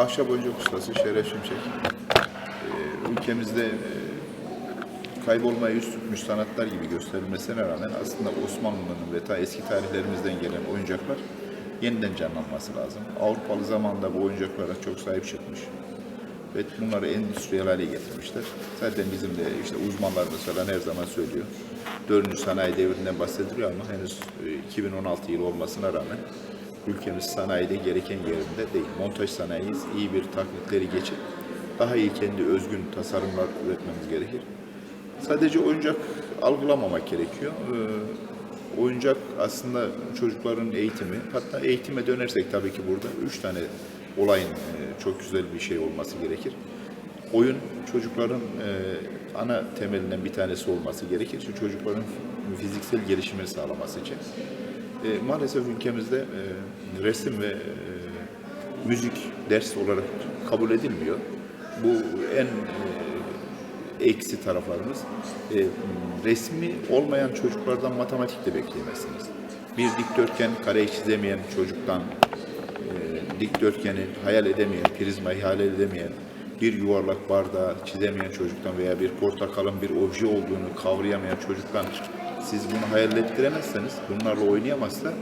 ahşap oyuncak ustası Şeref Şimşek. Ee, ülkemizde e, kaybolmaya yüz tutmuş sanatlar gibi gösterilmesine rağmen aslında Osmanlı'nın ve ta eski tarihlerimizden gelen oyuncaklar yeniden canlanması lazım. Avrupalı zamanda bu oyuncaklara çok sahip çıkmış ve bunları endüstriyel hale getirmişler. Zaten bizim de işte uzmanlarımız falan her zaman söylüyor. Dördüncü sanayi devrinden bahsediliyor ama henüz e, 2016 yılı olmasına rağmen ülkemiz sanayide gereken yerinde değil. Montaj sanayiyiz. iyi bir taklitleri geçip daha iyi kendi özgün tasarımlar üretmemiz gerekir. Sadece oyuncak algılamamak gerekiyor. Ee, oyuncak aslında çocukların eğitimi, hatta eğitime dönersek tabii ki burada üç tane olayın e, çok güzel bir şey olması gerekir. Oyun çocukların e, ana temelinden bir tanesi olması gerekir. Çünkü çocukların fiziksel gelişimini sağlaması için. E, maalesef ülkemizde e, resim ve e, müzik ders olarak kabul edilmiyor. Bu en e, eksi taraflarımız. E, resmi olmayan çocuklardan matematik de bekleyemezsiniz. Bir dikdörtgen kareyi çizemeyen çocuktan, e, dikdörtgeni hayal edemeyen, prizmayı hayal edemeyen, bir yuvarlak bardağı çizemeyen çocuktan veya bir portakalın bir obje olduğunu kavrayamayan çocuktan siz bunu hayal ettiremezseniz, bunlarla oynayamazsa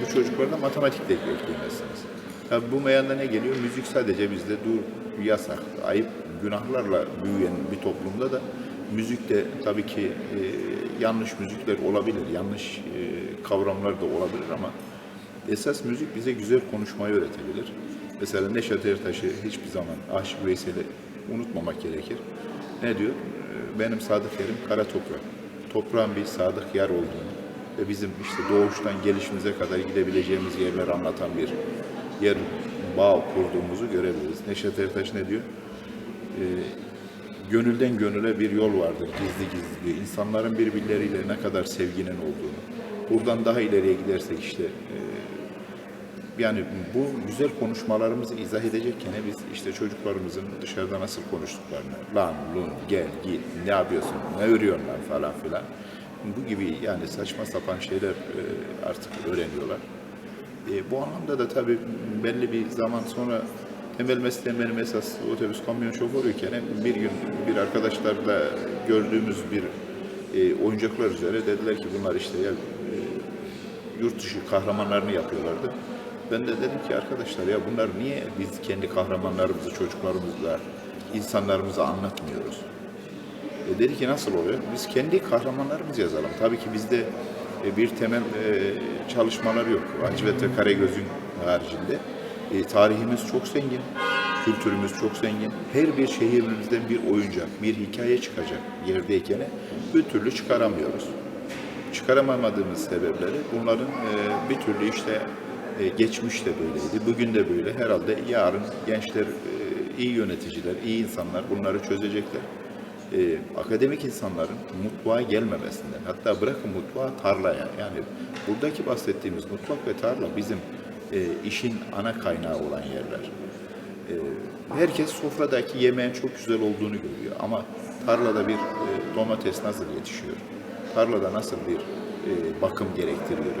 bu çocuklardan matematik de bekleyemezsiniz. Tabi bu meyanda ne geliyor? Müzik sadece bizde dur, yasak, ayıp, günahlarla büyüyen bir toplumda da müzik de tabii ki e, yanlış müzikler olabilir, yanlış e, kavramlar da olabilir ama esas müzik bize güzel konuşmayı öğretebilir. Mesela Neşet Ertaş'ı hiçbir zaman Aşık Veysel'i unutmamak gerekir. Ne diyor? E, Benim sadık yerim kara toprak. Toprağın bir sadık yer olduğunu ve bizim işte doğuştan gelişimize kadar gidebileceğimiz yerleri anlatan bir yer bağ kurduğumuzu görebiliriz. Neşet Ertaş ne diyor? Ee, gönülden gönüle bir yol vardır gizli gizli. İnsanların birbirleriyle ne kadar sevginin olduğunu. Buradan daha ileriye gidersek işte e, yani bu güzel konuşmalarımızı izah edecekken biz işte çocuklarımızın dışarıda nasıl konuştuklarını, lan, lun, gel, git, ne yapıyorsun, ne örüyorsun lan falan filan. Bu gibi yani saçma sapan şeyler e, artık öğreniyorlar. E, bu anlamda da tabii belli bir zaman sonra temel mesleğim benim esas otobüs kamyon şoförüyken bir gün bir arkadaşlarla gördüğümüz bir e, oyuncaklar üzere dediler ki bunlar işte ya, e, yurt dışı kahramanlarını yapıyorlardı. Ben de dedim ki arkadaşlar ya bunlar niye biz kendi kahramanlarımızı çocuklarımızla, insanlarımıza anlatmıyoruz? E dedi ki nasıl oluyor? Biz kendi kahramanlarımızı yazalım. Tabii ki bizde e, bir temel e, çalışmalar yok. Hacivat ve Karagöz'ün haricinde. E, tarihimiz çok zengin, kültürümüz çok zengin. Her bir şehrimizden bir oyuncak, bir hikaye çıkacak yerdeyken bir türlü çıkaramıyoruz. Çıkaramamadığımız sebepleri bunların e, bir türlü işte e, geçmiş de böyleydi, bugün de böyle. Herhalde yarın gençler, e, iyi yöneticiler, iyi insanlar bunları çözecekler. E, akademik insanların mutfağa gelmemesinden, hatta bırakın mutfağa tarlaya, yani buradaki bahsettiğimiz mutfak ve tarla bizim e, işin ana kaynağı olan yerler. Herkes sofradaki yemeğin çok güzel olduğunu görüyor ama tarlada bir domates nasıl yetişiyor? Tarlada nasıl bir bakım gerektiriyor?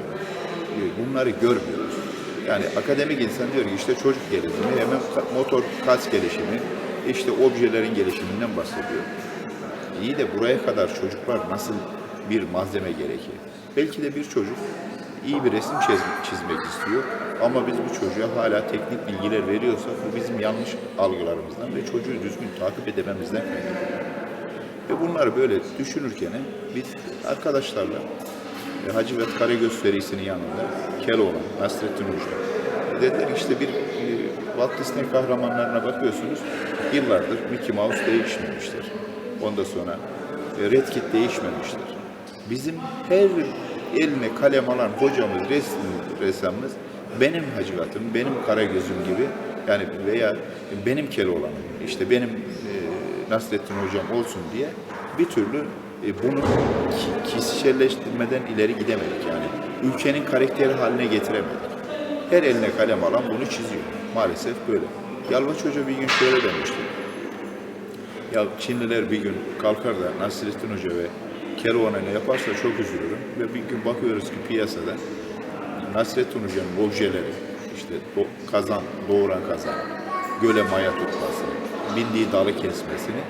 Bunları görmüyoruz. Yani akademik insan diyor ki işte çocuk gelişimi, hemen motor kas gelişimi, işte objelerin gelişiminden bahsediyor. İyi de buraya kadar çocuklar nasıl bir malzeme gerekir? Belki de bir çocuk iyi bir resim çiz- çizmek istiyor ama biz bu çocuğa hala teknik bilgiler veriyorsak bu bizim yanlış algılarımızdan ve çocuğu düzgün takip edememizden kaynaklanıyor. Ve bunları böyle düşünürken biz arkadaşlarla Hacı ve Karagöz serisinin yanında Keloğlan, Nasrettin Hoca dediler işte bir e, Walt Disney kahramanlarına bakıyorsunuz yıllardır Mickey Mouse değişmemiştir. Ondan sonra e, Red Kit değişmemiştir. Bizim her eline kalem alan hocamız, resim, ressamımız benim Hacivat'ım, benim Karagöz'üm gibi yani veya benim Keloğlan'ım, işte benim e, Nasrettin Hocam olsun diye bir türlü e, bunu ki- kişiselleştirmeden ileri gidemedik yani. Ülkenin karakteri haline getiremedik. Her eline kalem alan bunu çiziyor. Maalesef böyle. Yalvaç Hoca bir gün şöyle demişti. Ya Çinliler bir gün kalkar da Nasrettin Hoca ve Keloğlan'a ne yaparsa çok üzülürüm. Ve bir gün bakıyoruz ki piyasada Nasrettin Hoca'nın objeleri, işte do- kazan, doğuran kazan, göle maya tutmasını, bindiği dalı kesmesini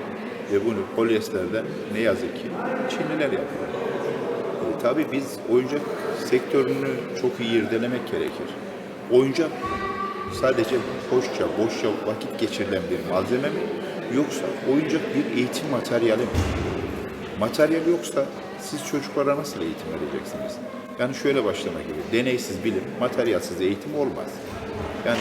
ve bunu polyesterden ne yazık ki Çinliler yapıyor. E, tabii biz oyuncak sektörünü çok iyi irdelemek gerekir. Oyuncak sadece hoşça, boşça vakit geçirilen bir malzeme mi? Yoksa oyuncak bir eğitim materyali mi? Materyal yoksa siz çocuklara nasıl eğitim vereceksiniz? Yani şöyle başlama gibi, deneysiz bilim, materyalsiz eğitim olmaz. Yani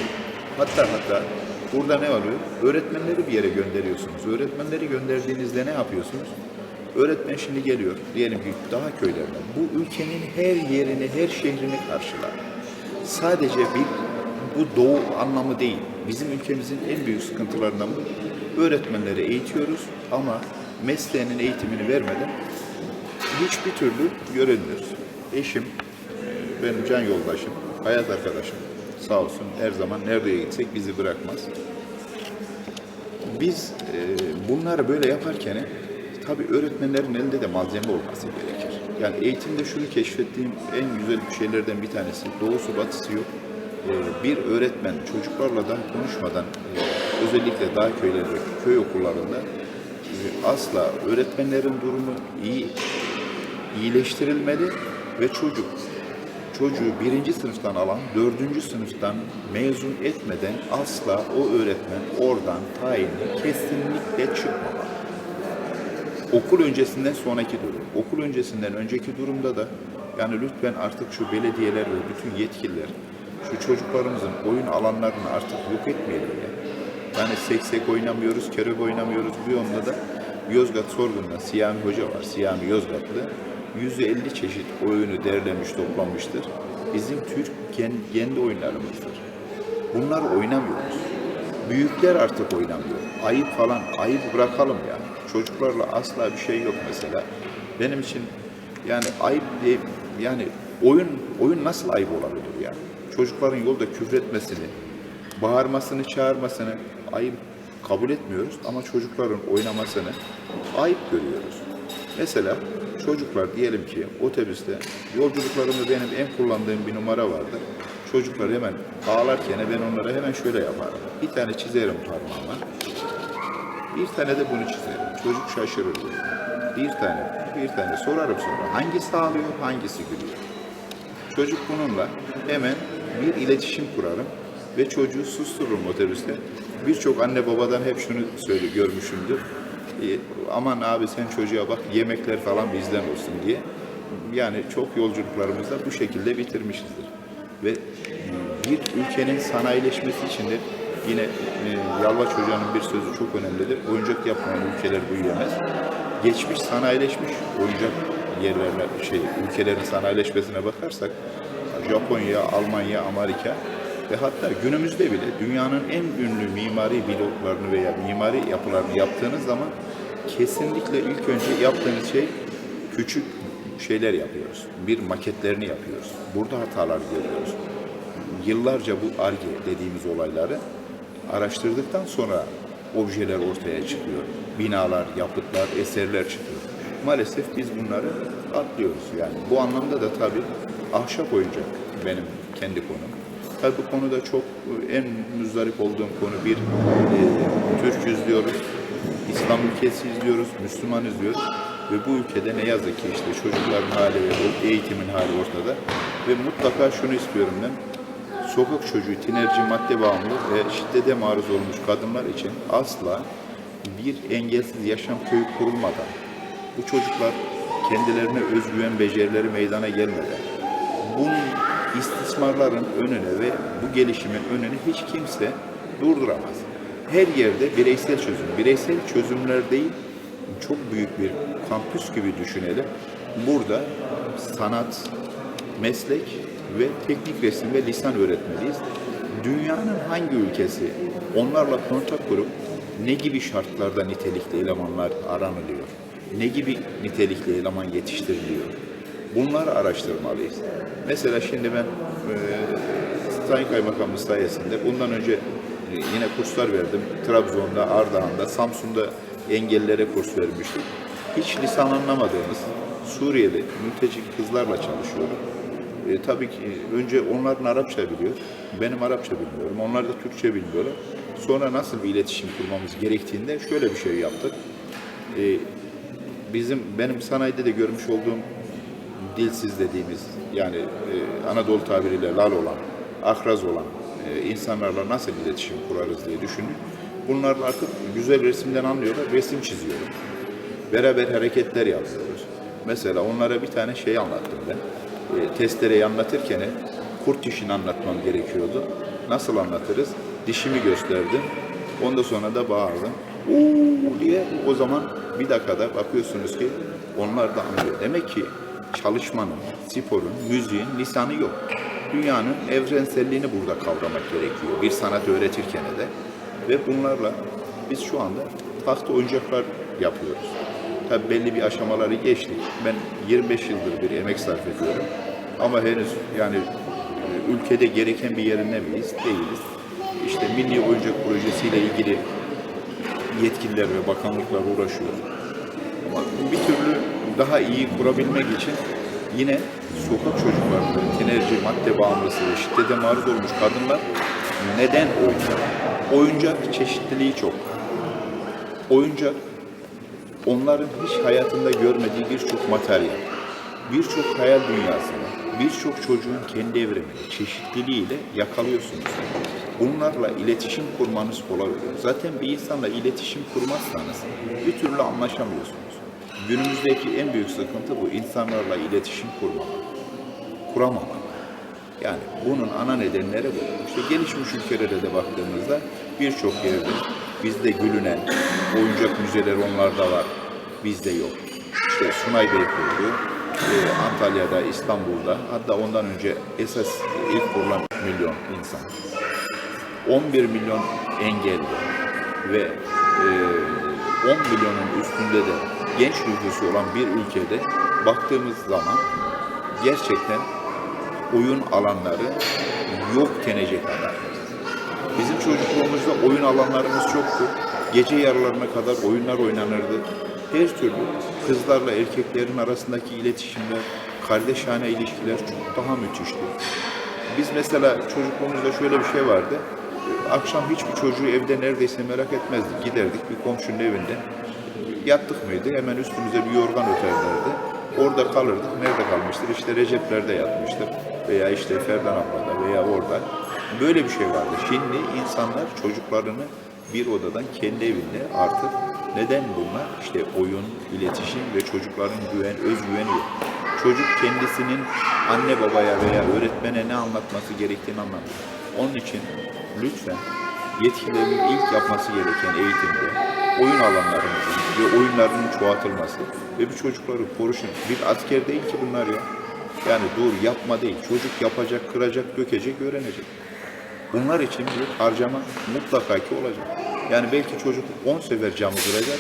hatta hatta burada ne oluyor? Öğretmenleri bir yere gönderiyorsunuz. Öğretmenleri gönderdiğinizde ne yapıyorsunuz? Öğretmen şimdi geliyor, diyelim ki daha köylerden. Bu ülkenin her yerini, her şehrini karşılar. Sadece bir bu doğu anlamı değil. Bizim ülkemizin en büyük sıkıntılarından bu. Öğretmenleri eğitiyoruz ama mesleğinin eğitimini vermeden hiçbir türlü göremiyoruz. Eşim, e, benim can yoldaşım, hayat arkadaşım sağ olsun her zaman nereye gitsek bizi bırakmaz. Biz e, bunları böyle yaparken tabii öğretmenlerin elinde de malzeme olması gerekir. Yani eğitimde şunu keşfettiğim en güzel şeylerden bir tanesi doğusu batısı yok. E, bir öğretmen çocuklarla daha konuşmadan e, özellikle dağ köyleri, köy okullarında e, asla öğretmenlerin durumu iyi iyileştirilmeli ve çocuk çocuğu birinci sınıftan alan dördüncü sınıftan mezun etmeden asla o öğretmen oradan tayini kesinlikle çıkmamalı. Okul öncesinden sonraki durum. Okul öncesinden önceki durumda da yani lütfen artık şu belediyeler ve bütün yetkililer şu çocuklarımızın oyun alanlarını artık yok etmeyelim ya. Yani seksek oynamıyoruz, kerek oynamıyoruz. Bu yolda da Yozgat Sorgun'da Siyami Hoca var. Siyami Yozgatlı. 150 çeşit oyunu derlemiş, toplamıştır. Bizim Türk kendi, oyunlarımızdır. Bunları oynamıyoruz. Büyükler artık oynamıyor. Ayıp falan, ayıp bırakalım ya. Çocuklarla asla bir şey yok mesela. Benim için yani ayıp diye, yani oyun oyun nasıl ayıp olabilir ya? Çocukların yolda küfretmesini, bağırmasını, çağırmasını ayıp kabul etmiyoruz ama çocukların oynamasını ayıp görüyoruz. Mesela çocuklar diyelim ki otobüste yolculuklarımda benim en kullandığım bir numara vardı. Çocuklar hemen ağlarken ben onlara hemen şöyle yaparım. Bir tane çizerim parmağıma. Bir tane de bunu çizerim. Çocuk şaşırır. Bir tane, bir tane sorarım sonra. Hangisi ağlıyor, hangisi gülüyor? Çocuk bununla hemen bir iletişim kurarım ve çocuğu sustururum otobüste. Birçok anne babadan hep şunu söyle görmüşümdür. E, aman abi sen çocuğa bak yemekler falan bizden olsun diye. Yani çok yolculuklarımızda bu şekilde bitirmişizdir. Ve bir ülkenin sanayileşmesi için de yine e, Yalvaç bir sözü çok önemlidir. Oyuncak yapmayan ülkeler büyüyemez. Geçmiş sanayileşmiş oyuncak yerlerine, şey, ülkelerin sanayileşmesine bakarsak Japonya, Almanya, Amerika ve hatta günümüzde bile dünyanın en ünlü mimari bloklarını veya mimari yapılarını yaptığınız zaman kesinlikle ilk önce yaptığınız şey küçük şeyler yapıyoruz. Bir maketlerini yapıyoruz. Burada hatalar görüyoruz. Yıllarca bu ARGE dediğimiz olayları araştırdıktan sonra objeler ortaya çıkıyor. Binalar, yapıtlar, eserler çıkıyor. Maalesef biz bunları atlıyoruz yani. Bu anlamda da tabii ahşap oyuncak benim kendi konum. Tabii bu konuda çok e, en müzdarip olduğum konu bir e, Türk'üz diyoruz, İslam ülkesi izliyoruz, Müslüman izliyoruz ve bu ülkede ne yazık ki işte çocukların hali ve eğitimin hali ortada ve mutlaka şunu istiyorum ben sokak çocuğu, tinerci, madde bağımlı ve şiddete maruz olmuş kadınlar için asla bir engelsiz yaşam köyü kurulmadan bu çocuklar kendilerine özgüven becerileri meydana gelmeden bunun istismarların önüne ve bu gelişimin önüne hiç kimse durduramaz. Her yerde bireysel çözüm, bireysel çözümler değil, çok büyük bir kampüs gibi düşünelim. Burada sanat, meslek ve teknik resim ve lisan öğretmeliyiz. Dünyanın hangi ülkesi onlarla kontak kurup ne gibi şartlarda nitelikli elemanlar aranılıyor? Ne gibi nitelikli eleman yetiştiriliyor? Bunları araştırmalıyız. Mesela şimdi ben e, Sayın Kaymakamımız sayesinde bundan önce e, yine kurslar verdim. Trabzon'da, Ardahan'da, Samsun'da engellilere kurs vermiştik. Hiç lisan anlamadığımız Suriyeli mülteci kızlarla çalışıyorum. E, tabii ki önce onların Arapça biliyor. Benim Arapça bilmiyorum. Onlar da Türkçe bilmiyorlar. sonra nasıl bir iletişim kurmamız gerektiğinde şöyle bir şey yaptık. Ee, bizim benim sanayide de görmüş olduğum dilsiz dediğimiz yani e, Anadolu tabiriyle lal olan, akraz olan e, insanlarla nasıl iletişim kurarız diye düşündük. Bunlarla artık güzel resimden anlıyorlar, resim çiziyorlar. Beraber hareketler yapıyoruz. Mesela onlara bir tane şey anlattım ben. E, testereyi anlatırken kurt dişini anlatmam gerekiyordu. Nasıl anlatırız? Dişimi gösterdim. Ondan sonra da bağırdım. Uuu diye o zaman bir dakikada bakıyorsunuz ki onlar da anlıyor. Demek ki çalışmanın, sporun, müziğin lisanı yok. Dünyanın evrenselliğini burada kavramak gerekiyor. Bir sanat öğretirken de. Ve bunlarla biz şu anda tahta oyuncaklar yapıyoruz. Tabii belli bir aşamaları geçtik. Ben 25 yıldır bir emek sarf ediyorum. Ama henüz yani e, ülkede gereken bir yerinde miyiz? Değiliz. İşte Milli Oyuncak Projesi ile ilgili yetkililer ve bakanlıklar uğraşıyor. Ama bir türlü daha iyi kurabilmek için yine sokak çocukları, enerji, madde bağımlısı ve şiddete maruz olmuş kadınlar neden oyuncak? Oyuncak çeşitliliği çok. Oyuncak onların hiç hayatında görmediği birçok materyal, birçok hayal dünyasını, birçok çocuğun kendi evrenini, çeşitliliğiyle yakalıyorsunuz. Bunlarla iletişim kurmanız kolay oluyor. Zaten bir insanla iletişim kurmazsanız bir türlü anlaşamıyorsunuz. Günümüzdeki en büyük sıkıntı bu. İnsanlarla iletişim kurmamak, kuramamak. Yani bunun ana nedenleri bu. İşte gelişmiş ülkelere de baktığımızda birçok yerde bizde gülünen oyuncak müzeleri onlarda var. Bizde yok. İşte Sunay Bey kurdu. e, Antalya'da, İstanbul'da hatta ondan önce esas ilk kurulan milyon insan. 11 milyon engelli ve e, 10 milyonun üstünde de genç nüfusu olan bir ülkede baktığımız zaman gerçekten oyun alanları yok denecek kadar. Bizim çocukluğumuzda oyun alanlarımız çoktu. Gece yarılarına kadar oyunlar oynanırdı. Her türlü kızlarla erkeklerin arasındaki iletişimler, kardeşane ilişkiler çok daha müthişti. Biz mesela çocukluğumuzda şöyle bir şey vardı. Akşam hiçbir çocuğu evde neredeyse merak etmezdik. Giderdik bir komşunun evinde. Yattık mıydı hemen üstümüze bir yorgan öterlerdi. Orada kalırdık. Nerede kalmıştır? İşte Recepler'de yatmıştır. Veya işte Ferdan ablada veya orada. Böyle bir şey vardı. Şimdi insanlar çocuklarını bir odadan kendi evinde artık neden bunlar? İşte oyun, iletişim ve çocukların güven, özgüveni yok. Çocuk kendisinin anne babaya veya öğretmene ne anlatması gerektiğini anlamıyor. Onun için lütfen yetkililerin ilk yapması gereken eğitimde oyun alanlarımızın ve oyunlarının çoğaltılması ve bu çocukları koruşun. Bir asker değil ki bunlar ya. Yani dur yapma değil. Çocuk yapacak, kıracak, dökecek, öğrenecek. Bunlar için bir harcama mutlaka ki olacak. Yani belki çocuk 10 sefer camı kıracak,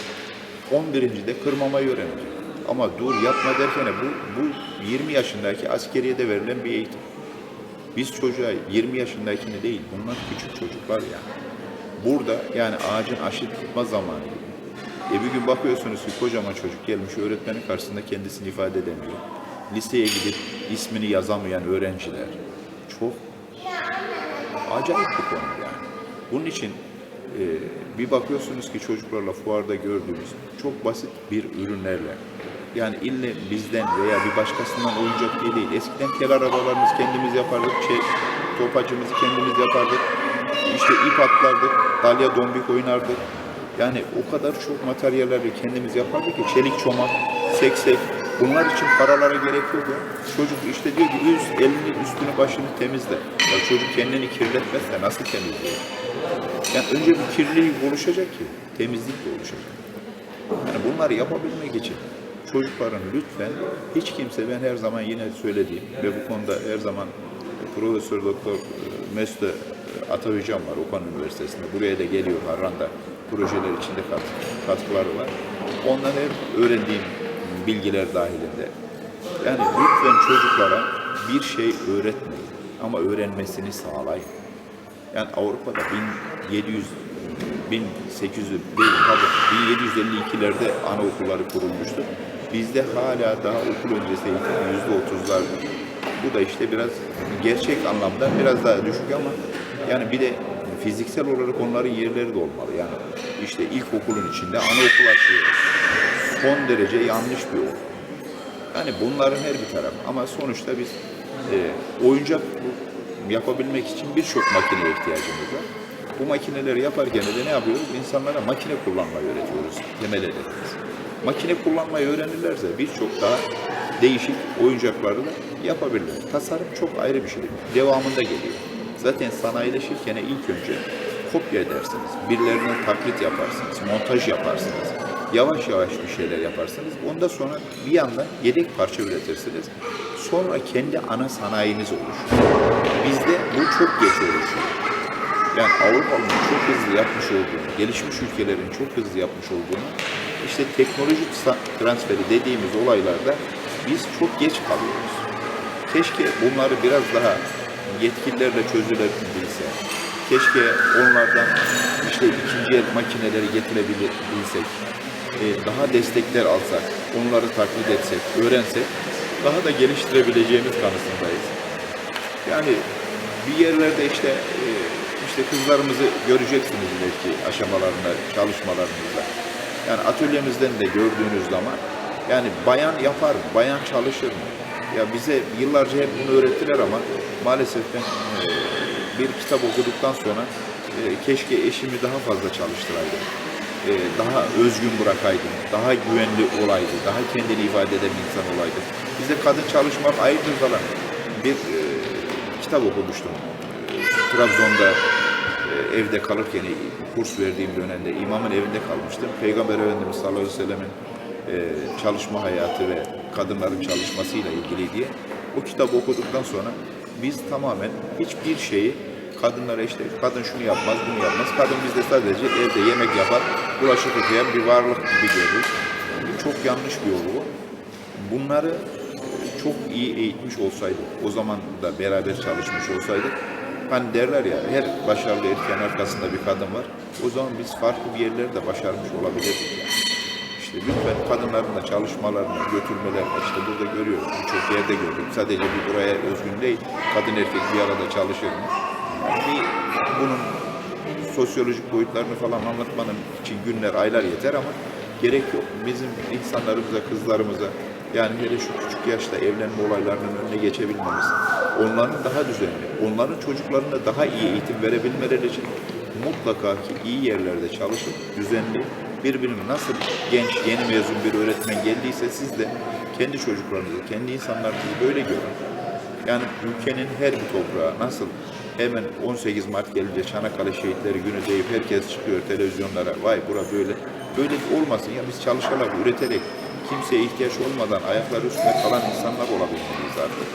11. de kırmamayı öğrenecek. Ama dur yapma derken bu, bu 20 yaşındaki askeriyede verilen bir eğitim. Biz çocuğa 20 yaşındakini değil, bunlar küçük çocuklar yani. Burada yani ağacın aşı tutma zamanı. E bir gün bakıyorsunuz ki kocaman çocuk gelmiş öğretmenin karşısında kendisini ifade edemiyor. Liseye gidip ismini yazamayan öğrenciler. Çok acayip bir konu yani. Bunun için e, bir bakıyorsunuz ki çocuklarla fuarda gördüğümüz çok basit bir ürünlerle yani ille bizden veya bir başkasından oyuncak değil. Eskiden kel arabalarımızı kendimiz yapardık. Şey, topacımızı kendimiz yapardık. İşte ip atlardık. Dalya dombik oynardık. Yani o kadar çok materyalleri kendimiz yapardık ki çelik çomak, seksek. Bunlar için paralara gerek yok ya. Çocuk işte diyor ki üz, elini üstünü başını temizle. Ya çocuk kendini kirletmezse nasıl temizleyecek? Yani önce bir kirlilik oluşacak ki temizlik de oluşacak. Yani bunları yapabilmek için çocukların lütfen hiç kimse ben her zaman yine söylediğim ve bu konuda her zaman Profesör Doktor e, Mesut e, Atavicam var Okan Üniversitesi'nde. Buraya da geliyor Harran'da projeler içinde kat- katkıları var. Ondan hep öğrendiğim bilgiler dahilinde. Yani lütfen çocuklara bir şey öğretmeyin ama öğrenmesini sağlayın. Yani Avrupa'da 1700 1800 değil pardon 1752'lerde anaokulları kurulmuştu. Bizde hala daha okul öncesi eğitim yüzde otuzlar. Bu da işte biraz gerçek anlamda biraz daha düşük ama yani bir de fiziksel olarak onların yerleri de olmalı. Yani işte ilkokulun içinde anaokul açıyor. Son derece yanlış bir okul. Yani bunların her bir tarafı. Ama sonuçta biz e, oyuncak yapabilmek için birçok makineye ihtiyacımız var. Bu makineleri yaparken de ne yapıyoruz? İnsanlara makine kullanmayı öğretiyoruz. Temel hedefimiz. Makine kullanmayı öğrenirlerse birçok daha değişik oyuncakları da yapabilirler. Tasarım çok ayrı bir şey. Devamında geliyor. Zaten sanayileşirken ilk önce kopya edersiniz. Birilerinden taklit yaparsınız. Montaj yaparsınız. Yavaş yavaş bir şeyler yaparsınız. Ondan sonra bir yandan yedek parça üretirsiniz. Sonra kendi ana sanayiniz oluşur. Bizde bu çok geç oluşuyor. Yani Avrupa'nın çok hızlı yapmış olduğunu, gelişmiş ülkelerin çok hızlı yapmış olduğunu, işte teknoloji tra- transferi dediğimiz olaylarda biz çok geç kalıyoruz. Keşke bunları biraz daha yetkililerle çözülebilse, keşke onlardan işte ikinci el makineleri getirebilsek, e, daha destekler alsak, onları taklit etsek, öğrensek, daha da geliştirebileceğimiz kanısındayız. Yani bir yerlerde işte e, işte kızlarımızı göreceksiniz belki aşamalarında, çalışmalarımızda. Yani atölyemizden de gördüğünüz zaman yani bayan yapar mı, bayan çalışır mı? Ya bize yıllarca hep bunu öğrettiler ama maalesef ben e, bir kitap okuduktan sonra e, keşke eşimi daha fazla çalıştıraydım. E, daha özgün bırakaydım, daha güvenli olaydı, daha kendini ifade eden bir insan olaydı. Bize kadın çalışmak ayrıdır falan. Bir kitap okumuştum. Trabzon'da evde kalırken kurs verdiğim dönemde imamın evinde kalmıştım. Peygamber Efendimiz sallallahu aleyhi ve sellemin çalışma hayatı ve kadınların çalışmasıyla ilgili diye o kitabı okuduktan sonra biz tamamen hiçbir şeyi kadınlara işte kadın şunu yapmaz, bunu yapmaz. Kadın bizde sadece evde yemek yapar, bulaşık yıkayan bir varlık gibi görürüz. Bu çok yanlış bir olgu. Bunları çok iyi eğitmiş olsaydık, o zaman da beraber çalışmış olsaydık, hani derler ya her başarılı erkeğin arkasında bir kadın var. O zaman biz farklı bir yerlerde başarmış olabilirdik yani. İşte lütfen kadınların da çalışmalarını, götürmelerini işte burada görüyoruz. Birçok yerde gördük. Sadece bir buraya özgün değil. Kadın erkek bir arada çalışır mı? Yani bir, bunun sosyolojik boyutlarını falan anlatmanın için günler, aylar yeter ama gerek yok. Bizim insanlarımıza, kızlarımıza yani hele şu küçük yaşta evlenme olaylarının önüne geçebilmemiz, onların daha düzenli, onların çocuklarına daha iyi eğitim verebilmeleri için mutlaka ki iyi yerlerde çalışıp düzenli birbirini nasıl genç, yeni mezun bir öğretmen geldiyse siz de kendi çocuklarınızı, kendi insanlarınızı böyle görün. Yani ülkenin her bir toprağı nasıl hemen 18 Mart gelince Çanakkale Şehitleri Günü deyip herkes çıkıyor televizyonlara vay bura böyle. Böyle olmasın ya biz çalışarak, üreterek kimseye ihtiyaç olmadan ayakları üstünde kalan insanlar olabilmeliyiz artık.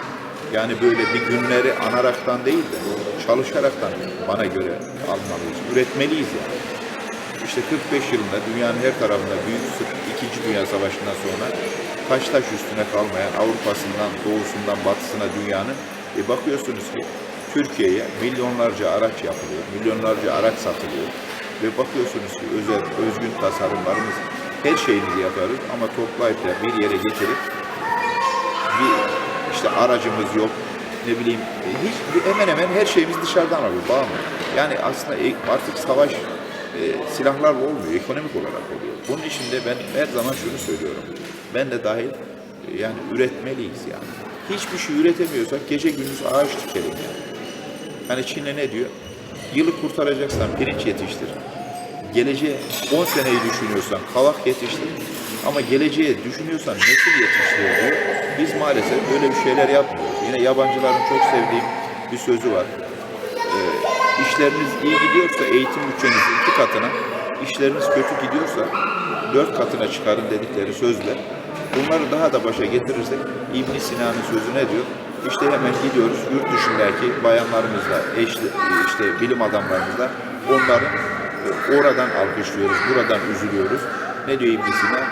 Yani böyle bir günleri anaraktan değil de çalışaraktan bana göre almalıyız. Üretmeliyiz yani. İşte 45 yılında dünyanın her tarafında büyük İkinci Dünya Savaşı'ndan sonra taş taş üstüne kalmayan Avrupa'sından, doğusundan, batısına dünyanın e bakıyorsunuz ki Türkiye'ye milyonlarca araç yapılıyor, milyonlarca araç satılıyor ve bakıyorsunuz ki özel, özgün tasarımlarımız her şeyimizi yaparız ama toplayıp da bir yere getirip bir işte aracımız yok ne bileyim e, hiç hemen hemen her şeyimiz dışarıdan alıyor bağımlı. Yani aslında e- artık savaş e, silahlarla olmuyor, ekonomik olarak oluyor. Bunun için de ben her zaman şunu söylüyorum. Ben de dahil e, yani üretmeliyiz yani. Hiçbir şey üretemiyorsak gece gündüz ağaç dikelim yani. Hani Çin'e ne diyor? Yılı kurtaracaksan pirinç yetiştir. Geleceğe 10 seneyi düşünüyorsan kavak yetiştir. Ama geleceğe düşünüyorsan nesil yetiştir diyor. Biz maalesef böyle bir şeyler yapmıyoruz. Yine yabancıların çok sevdiğim bir sözü var. Ee, işleriniz iyi gidiyorsa eğitim bütçenizin iki katına, işleriniz kötü gidiyorsa dört katına çıkarın dedikleri sözler. Bunları daha da başa getirirsek İbn Sina'nın sözü ne diyor? İşte hemen gidiyoruz yurt dışındaki bayanlarımızla, eşli, işte bilim adamlarımızla onları e, oradan alkışlıyoruz, buradan üzülüyoruz. Ne diyor İbn Sina?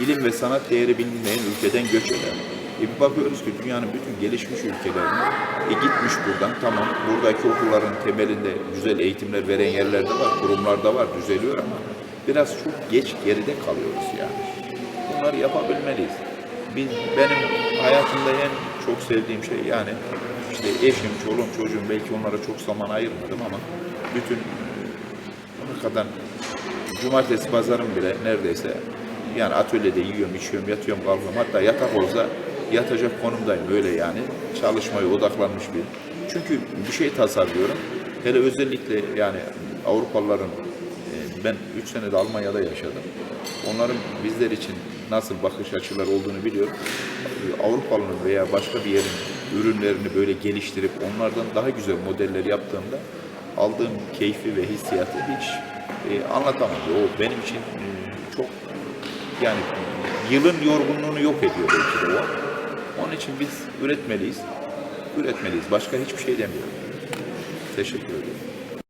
İlim ve sanat değeri bilinmeyen ülkeden göç eder. E bir bakıyoruz ki dünyanın bütün gelişmiş ülkelerine e gitmiş buradan tamam buradaki okulların temelinde güzel eğitimler veren yerlerde var, kurumlarda var, düzeliyor ama biraz çok geç geride kalıyoruz yani. Bunları yapabilmeliyiz. Biz, benim hayatımda en çok sevdiğim şey yani işte eşim, çoluğum, çocuğum belki onlara çok zaman ayırmadım ama bütün e, hakikaten cumartesi pazarım bile neredeyse yani atölyede yiyorum, içiyorum, yatıyorum, kalkıyorum. Hatta yatak olsa yatacak konumdayım öyle yani. Çalışmaya odaklanmış bir. Çünkü bir şey tasarlıyorum. Hele özellikle yani Avrupalıların e, ben 3 sene de Almanya'da yaşadım. Onların bizler için nasıl bakış açıları olduğunu biliyorum. Avrupalı'nın veya başka bir yerin ürünlerini böyle geliştirip onlardan daha güzel modeller yaptığımda aldığım keyfi ve hissiyatı hiç e, anlatamam. O benim için e, çok yani yılın yorgunluğunu yok ediyor belki de o. Onun için biz üretmeliyiz. Üretmeliyiz. Başka hiçbir şey demiyorum. Teşekkür ederim.